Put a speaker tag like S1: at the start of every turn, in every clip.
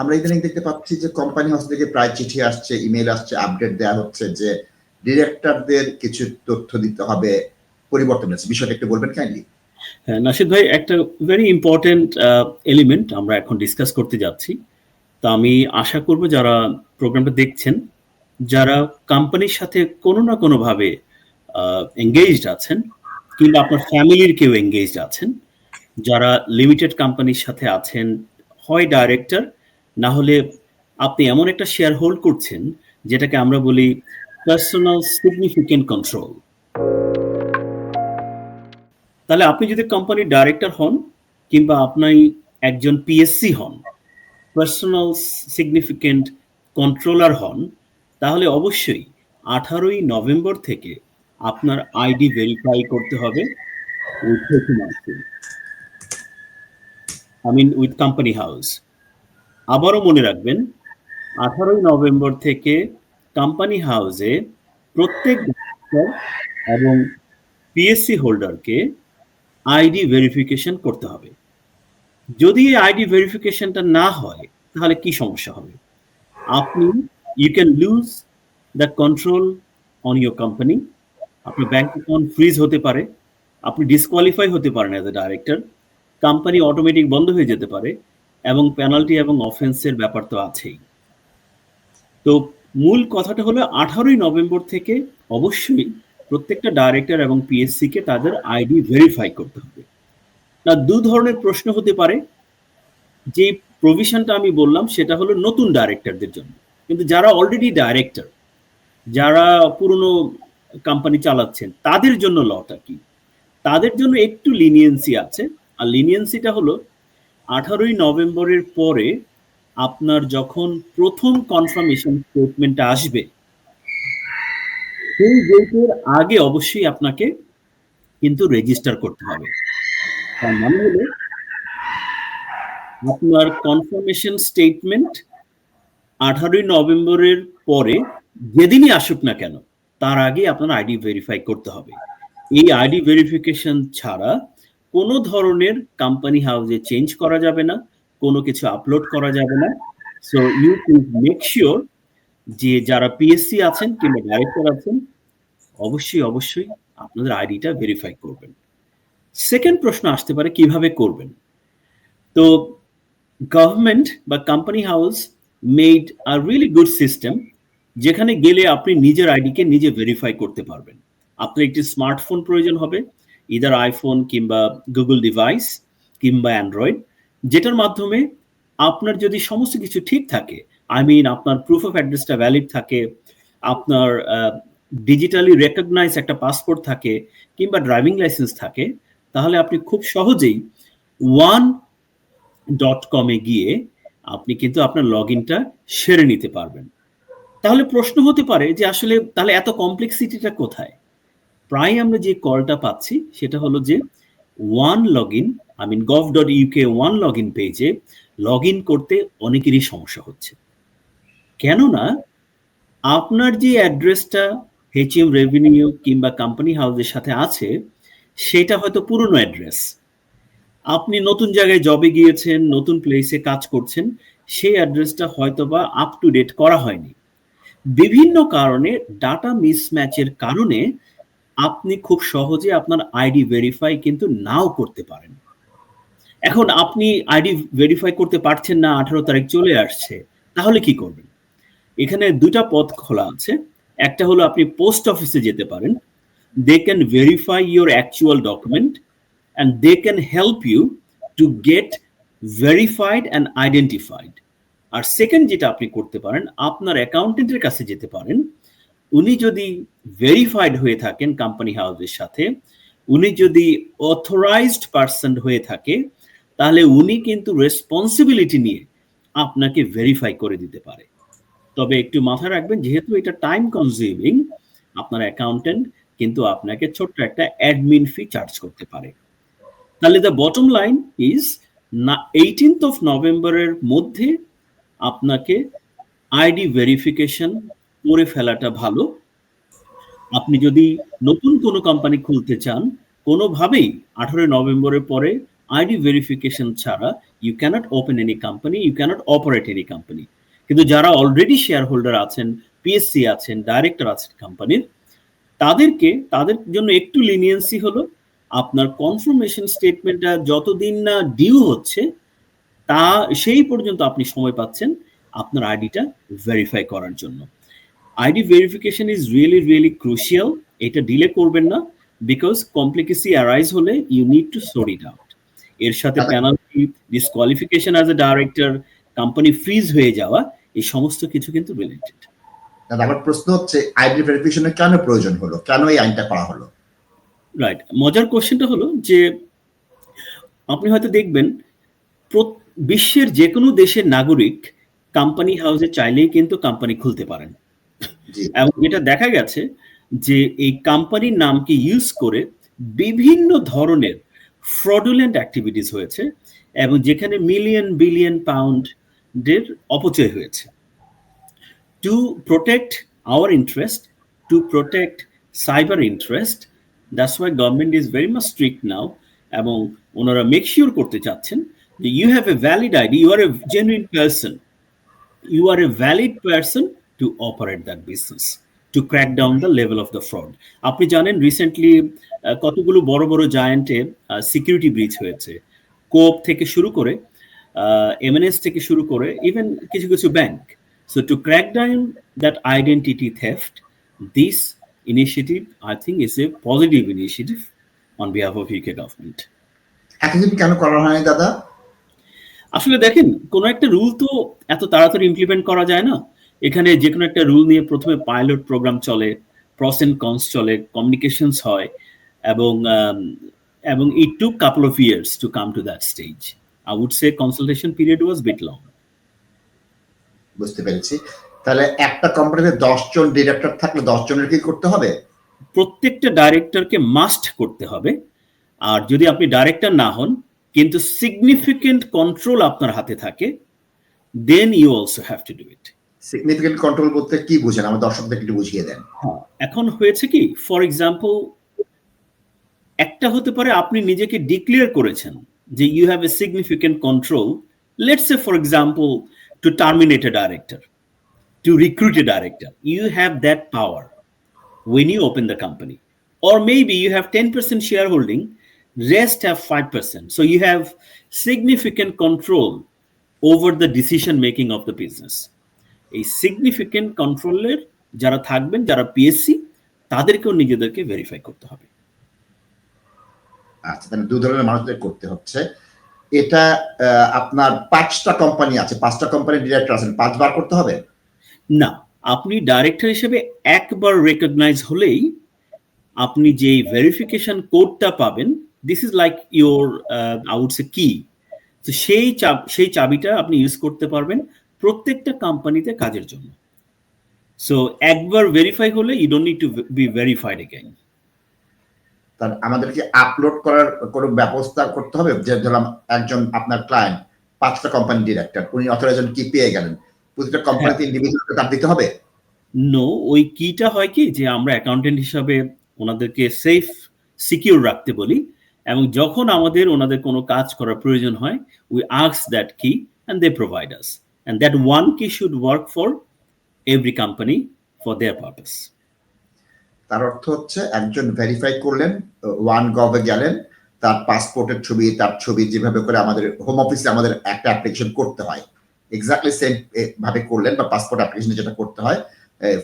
S1: আমরা ইদানিং দেখতে পাচ্ছি যে কোম্পানি হাউস থেকে প্রায় চিঠি আসছে ইমেল আসছে, আপডেট দেওয়া হচ্ছে যে ডিরেক্টরদের কিছু তথ্য দিতে হবে, পরিবর্তন হচ্ছে বিষয়টা একটু বলবেন কাইন্ডলি
S2: হ্যাঁ নাসিদ ভাই, একটা ভেরি ইম্পর্টেন্ট এলিমেন্ট আমরা এখন ডিসকাস করতে যাচ্ছি। তা আমি আশা করব যারা প্রোগ্রামটা দেখছেন, যারা কোম্পানির সাথে কোনো না কোনোভাবে এঙ্গেজড আছেন কিংবা আপনার ফ্যামিলির কেউ এঙ্গেজড আছেন, যারা লিমিটেড কোম্পানির সাথে আছেন, হয় ডাইরেক্টর না হলে আপনি এমন একটা শেয়ার হোল্ড করছেন, যেটাকে আমরা বলি পার্সোনাল সিগনিফিকেন্ট কন্ট্রোল তাহলে আপনি যদি কোম্পানির ডাইরেক্টর হন কিংবা আপনি একজন পিএসসি হন পার্সোনাল সিগনিফিকেন্ট কন্ট্রোলার হন, তাহলে অবশ্যই আঠারোই নভেম্বর থেকে আপনার আইডি ভেরিফাই করতে হবে I mean with company house আবারও মনে রাখবেন, আঠারোই নভেম্বর থেকে কোম্পানি হাউসে প্রত্যেক এবং পিএসসি হোল্ডারকে আইডি ভেরিফিকেশন করতে হবে। যদি এই আইডি ভেরিফিকেশনটা না হয়, তাহলে কি সমস্যা হবে? আপনি you can lose the control on your company আপনার ব্যাংক অ্যাকাউন্ট ফ্রিজ হতে পারে। আপনি ডিসকোয়ালিফাই হতে পারেন as a director company automatic বন্ধ হয়ে যেতে পারে। এবং পেনাল্টি এবং অফেন্সের ব্যাপার তো আছেই। তো মূল কথাটা হলো, আঠারোই নভেম্বর থেকে অবশ্যই প্রত্যেকটা ডাইরেক্টর এবং পিএসসি কে তাদের আইডি ভেরিফাই করতে হবে। না, দু ধরনের প্রশ্ন হতে পারে। যে প্রভিশনটা আমি বললাম, সেটা হলো নতুন ডাইরেক্টরদের জন্য। কিন্তু যারা অলরেডি ডাইরেক্টর যারা পুরনো কোম্পানি চালাচ্ছেন, তাদের জন্য লটা কি? তাদের জন্য একটু লিনিয়েন্সি আছে। আর লিনিয়েন্সিটা হলো আঠারোই নভেম্বরের পরে আপনার যখন প্রথম কনফার্মেশন স্টেটমেন্টটা আসবে, সেই ডেটের আগে অবশ্যই আপনাকে কিন্তু রেজিস্টার করতে হবে। তার মানে হলো, আপনার কনফার্মেশন স্টেটমেন্ট আঠারোই নভেম্বরের পরে যেদিনই আসুক না কেন, তার আগে আপনার আইডি ভেরিফাই করতে হবে। এই আইডি ভেরিফিকেশন ছাড়া কোনো ধরনের কোম্পানি হাউসে চেঞ্জ করা যাবে না, কোনো কিছু আপলোড করা যাবে না। So you please make sure যে যারা পিএসসি আছেন কিংবা ডাইরেক্টর আছেন, অবশ্যই অবশ্যই আপনাদের আইডিটা ভেরিফাই করবেন। সেকেন্ড প্রশ্ন আসতে পারে, কীভাবে করবেন? তো গভর্নমেন্ট বা company house made a really good system যেখানে গেলে আপনি নিজের আইডিকে নিজে ভেরিফাই করতে পারবেন। আপনার একটি স্মার্টফোন প্রয়োজন হবে ইদার আইফোন কিংবা গুগল ডিভাইস কিংবা অ্যান্ড্রয়েড যেটার মাধ্যমে আপনার যদি সমস্ত কিছু ঠিক থাকে আই মিন আপনার প্রুফ অফ অ্যাড্রেসটা ভ্যালিড থাকে, আপনার ডিজিটালি রেকগনাইজ একটা পাসপোর্ট থাকে কিংবা ড্রাইভিং লাইসেন্স থাকে, তাহলে আপনি খুব সহজেই ওয়ান ডট কমে গিয়ে আপনি কিন্তু আপনার লগ ইনটা সেরে নিতে পারবেন। তাহলে প্রশ্ন হতে পারে যে আসলে তাহলে এত কমপ্লেক্সিটিটা কোথায়? প্রায় আমরা যে কলটা পাচ্ছি, সেটা হলো যে one log in I mean gov dot UK one log in পেজে লগ ইন করতে অনেকেরই সমস্যা হচ্ছে। কেননা আপনার যে অ্যাড্রেসটা হেচএম রেভিনিউ কিংবা কোম্পানি হাউসের সাথে আছে, সেটা হয়তো পুরনো অ্যাড্রেস আপনি নতুন জায়গায় জবে গিয়েছেন, নতুন প্লেসে কাজ করছেন, সেই অ্যাড্রেসটা হয়তো বা আপ টু ডেট করা হয়নি। বিভিন্ন কারণে ডাটা মিসম্যাচের কারণে আপনি খুব সহজে আপনার আইডি ভেরিফাই কিন্তু নাও করতে পারেন। এখন আপনি আইডি ভেরিফাই করতে পারছেন না, আঠারো তারিখ চলে আসছে, তাহলে কি করবেন? এখানে দুটা পথ খোলা আছে। একটা হলো আপনি পোস্ট অফিসে যেতে পারেন। They can verify your actual document and they can help you to get verified and identified R second যেটা আপনি করতে পারেন, আপনার অ্যাকাউন্টেন্টের কাছে যেতে পারেন। উনি যদি ভেরিফাইড হয়ে থাকেন কোম্পানি হাউসের সাথে, উনি যদি অথরাইজড পার্সন হয়ে থাকে, তাহলে উনি কিন্তু রেসপন্সিবিলিটি নিয়ে আপনাকে ভেরিফাই করে দিতে পারে। তবে একটু মাথায় রাখবেন, যেহেতু এটা টাইম কনজিউমিং আপনার অ্যাকাউন্টেন্ট কিন্তু আপনাকে ছোট্ট একটা অ্যাডমিন ফি চার্জ করতে পারে। তাহলে দ্য বটম লাইন ইজ না এইটিনথ অফ নভেম্বরের মধ্যে আপনাকে আইডি ভেরিফিকেশন করে ফেলাটা ভালো। আপনি যদি নতুন কোনো কোম্পানি খুলতে চান, কোনোভাবেই আঠারোই নভেম্বরের পরে আইডি ভেরিফিকেশন ছাড়া you cannot open any company you cannot operate any company কিন্তু যারা অলরেডি শেয়ার হোল্ডার আছেন পিএসসি আছেন ডাইরেক্টর আছেন কোম্পানির তাদেরকে, তাদের জন্য একটু লিনিয়েন্সি হলো, আপনার কনফার্মেশন স্টেটমেন্টটা যতদিন না ডিউ হচ্ছে, তা, সেই পর্যন্ত আপনি সময় পাচ্ছেন আপনার আইডিটা ভেরিফাই করার জন্য। ID verification is really really crucial এটা ডিলে করবেন না বিকজ কমপ্লিকেসি অ্যারাইজ হলে you need to sort it out এর সাথে penalty disqualification as a director company freeze হয়ে যাওয়া এই সমস্ত কিছু কিন্তু রিলেটেড
S1: আমার প্রশ্ন হচ্ছে আইডি ভেরিফিকেশনের কেন প্রয়োজন হলো? কেন এই আইনটা করা হলো?
S2: রাইট মজার কোশ্চেনটা হলো যে আপনি হয়তো দেখবেন বিশ্বের যে কোনো দেশের নাগরিক কোম্পানি হাউসে চাইলেই কিন্তু কোম্পানি খুলতে পারেন। এবং এটা দেখা গেছে যে এই কোম্পানির নামকে ইউজ করে বিভিন্ন ধরনের ফ্রডুলেন্ট অ্যাক্টিভিটিস হয়েছে এবং যেখানে মিলিয়ন বিলিয়ন পাউন্ডের অপচয় হয়েছে। To protect our interest to protect cyber interest that's why government is very much strict now এবং ওনারা মেক শিওর করতে চাচ্ছেন যে you have a valid ID you are a genuine person you are a valid person to operate that business to crack down the level of the fraud. আপনি জানেন recently কতগুলো বড় বড় জায়ান্টে সিকিউরিটি ব্রিচ হয়েছে। কোপ থেকে শুরু করে এমএনএস থেকে শুরু করে ইভেন কিছু কিছু bank so to crack down that identity theft this initiative I think is a positive initiative on behalf of UK government
S1: এতদিন কেন করা হয়নি দাদা?
S2: আসলে দেখেন কোনো একটা রুল তো এত তাড়াতাড়ি ইমপ্লিমেন্ট করা যায় না। এখানে যে কোনো একটা রুল নিয়ে প্রথমে পাইলট প্রোগ্রাম চলে প্রস এন্ড কনস চলে কমিউনিকেশনস হয় এবং um, এবং it to couple of years to come to that stage I would say consultation period was bit long
S1: বুঝতে পেরেছি। তাহলে একটা কোম্পানিতে দশ জন ডিরেক্টর থাকলে দশ জনের কি করতে হবে?
S2: প্রত্যেকটা ডাইরেক্টরকে মাস্ট করতে হবে। আর যদি আপনি ডাইরেক্টর না হন কিন্তু সিগনিফিকেন্ট কন্ট্রোল আপনার হাতে থাকে then you also have to do it
S1: significant control বলতে কি বুঝেন? আমার দর্শকদের একটু বুঝিয়ে দেন।
S2: হ্যাঁ, এখন হয়েছে কি ফর এক্সাম্পল একটা হতে পারে আপনি নিজেকে ডিক্লেয়ার করেছেন যে you have a significant control let's a for example to terminate a director to recruit a director you have that power when you open the company. Or maybe you have 10% shareholding rest have 5% so you have significant control over the decision making of the business. এই significant কন্ট্রোলের যারা থাকবেন যারা PSC তাদেরকেও নিজেদেরকে verify করতে হবে।
S1: আচ্ছা তাহলে দু ধরনের মানুষদের করতে হচ্ছে। এটা আপনার পাঁচটা কোম্পানি আছে। পাঁচটা কোম্পানির ডিরেক্টর আছেন পাঁচবার করতে হবে?
S2: না আপনি ডাইরেক্টর হিসেবে একবার রেকগনাইজ হলেই আপনি যে ভেরিফিকেশন কোডটা পাবেন this is like your outs a key তো সেই চাব- সেই চাবিটা আপনি ইউজ করতে পারবেন। প্রত্যেকটা কোম্পানিতে কাজের জন্য। সো একবার ভেরিফাই হলে you don't need to be verified again
S1: তার আমাদেরকে আপলোড করার কোনো ব্যবস্থা করতে হবে? যে ধরলাম একজন আপনার ক্লায়েন্ট পাঁচটা কোম্পানি ডিরেক্টর উনি অথরাইজন কি পেয়ে গেলেন। প্রতিটা কোম্পানিতে ইন্ডিভিজুয়াল তার দিতে হবে?
S2: নো ওই কিটা হয় কি? যে আমরা অ্যাকাউন্টেন্ট হিসাবে ওনাদেরকে সেফ সিকিউর রাখতে বলি এবং যখন আমাদের ওনাদের কোনো কাজ করার প্রয়োজন হয় we আক্স that key and they provide us and that one key should work for every company for their purpose
S1: তার অর্থ হচ্ছে, একজন ভেরিফাই করলেন ওয়ান গভে গেলেন, তার পাসপোর্টের ছবি, তার ছবি যেভাবে করে আমাদের হোম অফিসে আমাদের একটা অ্যাপ্লিকেশন করতে হয়। এক্স্যাক্টলি সেম ভাবে করলেন বা পাসপোর্ট অ্যাপ্লিকেশনে যেটা করতে হয়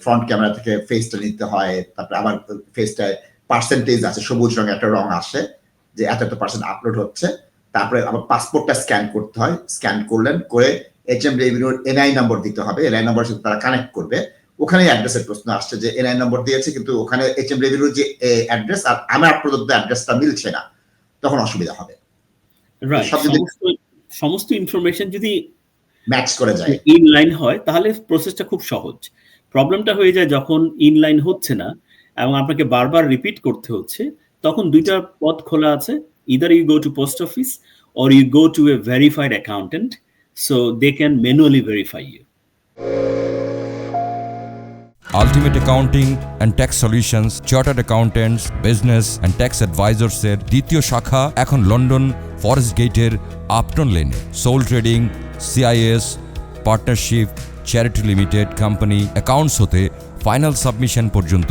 S1: ফ্রন্ট ক্যামেরা থেকে ফেসটা নিতে হয়, তারপরে আবার ফেসটায় পার্সেন্টেজ আছে, সবুজ রঙের একটা রং আসে, যে এত এত পার্সেন্ট আপলোড হচ্ছে। তারপরে আবার পাসপোর্টটা স্ক্যান করতে হয় স্ক্যান করলেন, করে এইচ এম রেভিনিউর এনআই নম্বর দিতে হবে এনআই নম্বরের সাথে তারা কানেক্ট করবে। ওখানে অ্যাড্রেসের প্রশ্ন আসছে যে এনআই নম্বর দিয়েছে কিন্তু ওখানে এইচ এম রেভিনিউর যে অ্যাড্রেস আর আমার প্রদত্ত অ্যাড্রেসটা মিলছে না তখন অসুবিধা হবে।
S2: সমস্ত ইনফরমেশন যদি
S1: ম্যাচ করে যায়।
S2: ইনলাইন হয় তাহলে প্রসেসটা খুব সহজ। প্রবলেমটা হয়ে যায় যখন ইনলাইন হচ্ছে না এবং আপনাকে বারবার রিপিট করতে হচ্ছে তখন দুইটা পথ খোলা আছে। Either you go to post office or you go to a verified accountant so they can manually verify you
S3: ultimate accounting and tax solutions chartered accountants business and tax অ্যাডভাইজার্সের দ্বিতীয় শাখা এখন লন্ডন ফরেস্ট গেটের Upton লেনে sole trading CIS partnership charity limited company accounts হতে final submission পর্যন্ত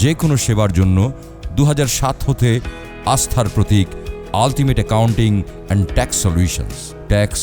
S3: যে কোনো সেবার জন্য দু হাজার সাত হতে আস্থার প্রতীক ultimate accounting and tax solutions tax